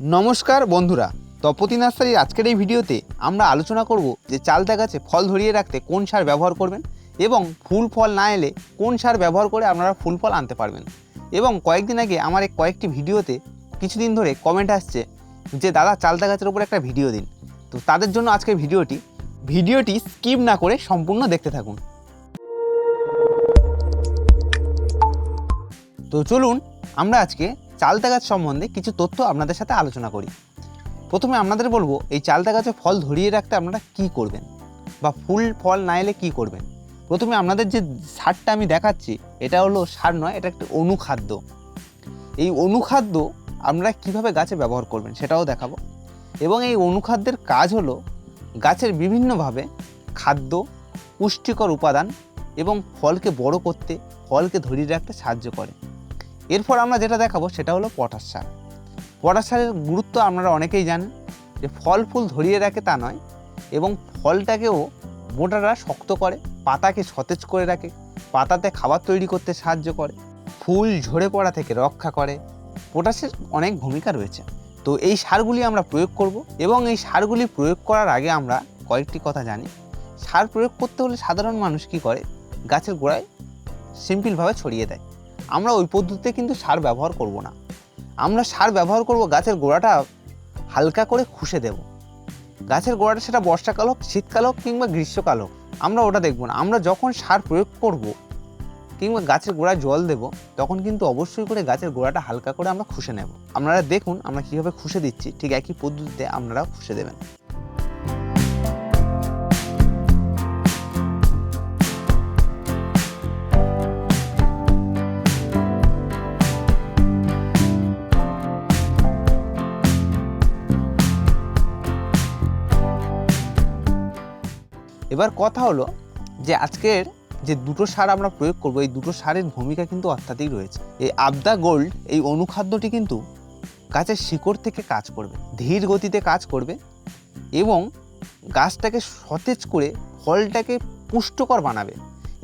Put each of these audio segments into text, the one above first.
নমস্কার বন্ধুরা, তপতি নার্সারির আজকের এই ভিডিওতে আমরা আলোচনা করব যে চালতা গাছে ফল ধরিয়ে রাখতে কোন সার ব্যবহার করবেন এবং ফুল ফল না এলে কোন সার ব্যবহার করে আপনারা ফুল ফল আনতে পারবেন। এবং কয়েকদিন আগে আমার এই কয়েকটি ভিডিওতে কিছুদিন ধরে কমেন্ট আসছে যে, দাদা চালতা গাছের উপর একটা ভিডিও দিন। তো তাদের জন্য আজকের ভিডিওটি ভিডিওটি স্কিপ না করে সম্পূর্ণ দেখতে থাকুন। তো চলুন, আমরা আজকে চালতা গাছ সম্বন্ধে কিছু তথ্য আপনাদের সাথে আলোচনা করি। প্রথমে আপনাদের বলব, এই চালতা গাছে ফল ধরিয়ে রাখতে আপনারা কি করবেন? বা ফুল, ফল না এলে কী করবেন? প্রথমে আপনাদের যে সারটা আমি দেখাচ্ছি, এটা হলো সার নয়, এটা একটা অনুখাদ্য। এই অনুখাদ্য আপনারা কীভাবে গাছে ব্যবহার করবেন সেটাও দেখাবো। এবং এই অনুখাদ্যের কাজ হলো গাছের বিভিন্নভাবে খাদ্য, পুষ্টিকর উপাদান এবং ফলকে বড় করতে, ফলকে ধরিয়ে রাখতে সাহায্য করে। এরপর আমরা যেটা দেখাবো সেটা হলো পটাশ সার। পটাশ সারের গুরুত্ব আপনারা অনেকেই জানেন যে ফল ফুল ধরিয়ে রাখে তা নয়, এবং ফলটাকেও মোটারা শক্ত করে, পাতাকে সতেজ করে রাখে, পাতাতে খাবার তৈরি করতে সাহায্য করে, ফুল ঝরে পড়া থেকে রক্ষা করে। পটাশের অনেক ভূমিকা রয়েছে। তো এই সারগুলি আমরা প্রয়োগ করব, এবং এই সারগুলি প্রয়োগ করার আগে আমরা কয়েকটি কথা জানি। সার প্রয়োগ করতে হলে সাধারণ মানুষ কি করে? গাছের গোড়ায় সিম্পলভাবে ছড়িয়ে দেয়। আমরা ওই পদ্ধতিতে কিন্তু সার ব্যবহার করব না। আমরা সার ব্যবহার করব, গাছের গোড়াটা হালকা করে খুশে দেব। গাছের গোড়াটা সেটা বর্ষাকাল হোক, শীতকাল হোক কিংবা গ্রীষ্মকাল হোক, আমরা ওটা দেখব না। আমরা যখন সার প্রয়োগ করব কিংবা গাছের গোড়ায় জল দেব, তখন কিন্তু অবশ্যই করে গাছের গোড়াটা হালকা করে আমরা খুশে নেব। আপনারা দেখুন আমরা কীভাবে খুশে দিচ্ছি, ঠিক একই পদ্ধতিতে আপনারা খুশে দেবেন। এবার কথা হলো যে আজকের যে দুটো সার আমরা প্রয়োগ করব, এই দুটো সারের ভূমিকা কিন্তু অত্যাধিক রয়েছে। এই আবদা গোল্ড, এই অনুখাদ্যটি কিন্তু গাছের শিকড় থেকে কাজ করবে, ধীর গতিতে কাজ করবে এবং গাছটাকে সতেজ করে ফলটাকে পুষ্টকর বানাবে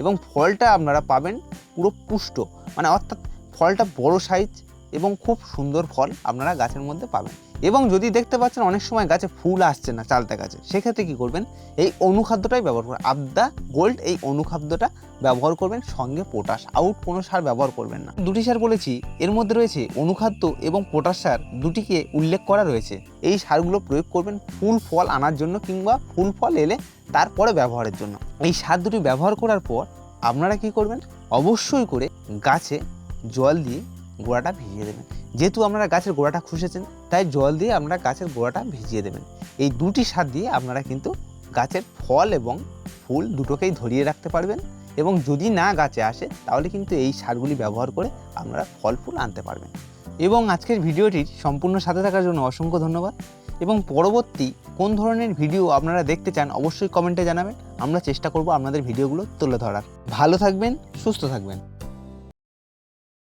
এবং ফলটা আপনারা পাবেন পুরো পুষ্ট মানে অর্থাৎ ফলটা বড় সাইজ এবং খুব সুন্দর ফল আপনারা গাছের মধ্যে পাবেন। এবং যদি দেখতে পাচ্ছেন অনেক সময় গাছে ফুল আসছে না চালতা গাছে, সেক্ষেত্রে কী করবেন? এই অনুখাদ্যটাই ব্যবহার করবেন আবদা গোল্ড এই অনুখাদ্যটা ব্যবহার করবেন, সঙ্গে পটাশ। আউট কোনো সার ব্যবহার করবেন না। দুটি সার বলেছি, এর মধ্যে রয়েছে অনুখাদ্য এবং পটাশ সার দুটিকে উল্লেখ করা রয়েছে। এই সারগুলো প্রয়োগ করবেন ফুল ফল আনার জন্য কিংবা ফুল ফল এলে তারপরে ব্যবহারের জন্য। এই সার দুটি ব্যবহার করার পর আপনারা কি করবেন? অবশ্যই করে গাছে জল দিয়ে গোড়াটা ভিজিয়ে দেবেন। যেহেতু আপনারা গাছের গোড়াটা খুশেছেন তাই জল দিয়ে আপনারা গাছের গোড়াটা ভিজিয়ে দেবেন। এই দুটি সার দিয়ে আপনারা কিন্তু গাছের ফল এবং ফুল দুটোকেই ধরিয়ে রাখতে পারবেন এবং যদি না গাছে আসে, তাহলে কিন্তু এই সারগুলি ব্যবহার করে আপনারা ফল ফুল আনতে পারবেন। এবং আজকের ভিডিওটির সম্পূর্ণ সাথে থাকার জন্য অসংখ্য ধন্যবাদ। এবং পরবর্তী কোন ধরনের ভিডিও আপনারা দেখতে চান, অবশ্যই কমেন্টে জানাবেন। আমরা চেষ্টা করব আপনাদের ভিডিওগুলো তুলে ধরার। ভালো থাকবেন, সুস্থ থাকবেন।